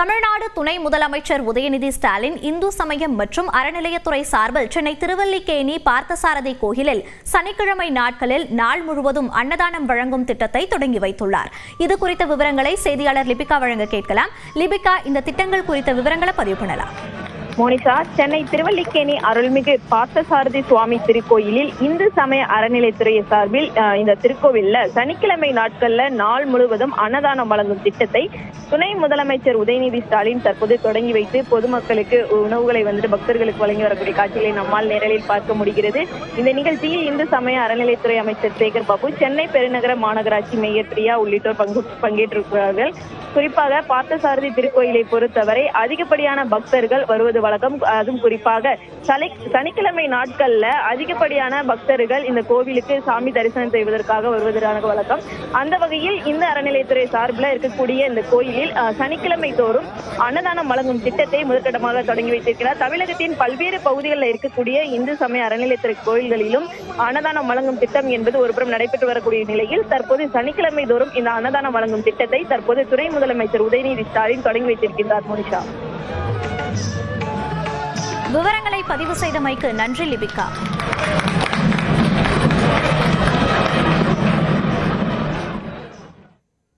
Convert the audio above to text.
தமிழ்நாடு துணை முதலமைச்சர் உதயநிதி ஸ்டாலின் இந்து சமயம் மற்றும் அறநிலையத்துறை சார்பில் சென்னை திருவல்லிக்கேணி பார்த்தசாரதி கோயிலில் சனிக்கிழமை நாட்களில் நாள் முழுவதும் அன்னதானம் வழங்கும் திட்டத்தை தொடங்கி வைத்துள்ளார். இது குறித்த விவரங்களை செய்தியாளர் லிபிகா வழங்க கேட்கலாம். லிபிகா இந்த திட்டங்கள் குறித்த விவரங்களை பதிவு பண்ணலாம். மோனிஷா சென்னை திருவல்லிக்கேணி அருள்மிகு பார்த்தசாரதி சுவாமி திருக்கோயிலில் இந்து சமய அறநிலைத்துறை சார்பில் இந்த திருக்கோவில்ல சனிக்கிழமை நாட்கள்ல நாள் முழுவதும் அன்னதானம் வழங்கும் திட்டத்தை துணை முதலமைச்சர் உதயநிதி ஸ்டாலின் தற்போது தொடங்கி வைத்து பொதுமக்களுக்கு உணவுகளை வந்துட்டு பக்தர்களுக்கு வழங்கி வரக்கூடிய காட்சிகளை நம்மால் நேரலில் பார்க்க முடிகிறது. இந்த நிகழ்ச்சியில் இந்து சமய அறநிலைத்துறை அமைச்சர் சேகர் பாபு சென்னை பெருநகர மாநகராட்சி மேயர் பிரியா உள்ளிட்டோர் பங்கு பங்கேற்றிருக்கிறார்கள். குறிப்பாக பார்த்தசாரதி திருக்கோயிலை பொறுத்தவரை அதிகப்படியான பக்தர்கள் வருவது வழக்கம் அதுவும் குறிப்பாக சனி சனிக்கிழமை நாட்கள்ல அதிகப்படியான பக்தர்கள் இந்த கோவிலுக்கு சாமி தரிசனம் செய்வதற்காக வருவதற்கான வழக்கம். அந்த வகையில் இந்த அறநிலையத்துறை சார்பில் இருக்கக்கூடிய இந்த கோயிலில் சனிக்கிழமை தோறும் அன்னதானம் வழங்கும் திட்டத்தை முதற்கட்டமாக தொடங்கி வைத்திருக்கிறார். தமிழகத்தின் பல்வேறு பகுதிகளில் இருக்கக்கூடிய இந்து சமய அறநிலையத்துறை கோயில்களிலும் அன்னதானம் வழங்கும் திட்டம் என்பது ஒருபுறம் நடைபெற்று வரக்கூடிய நிலையில் தற்போது சனிக்கிழமை தோறும் இந்த அன்னதானம் வழங்கும் திட்டத்தை தற்போது துணை முதலமைச்சர் உதயநிதி ஸ்டாலின் தொடங்கி வைத்திருக்கின்றார் மோனிஷா. விவரங்களை பதிவு செய்தமைக்கு நன்றி லிபிகா.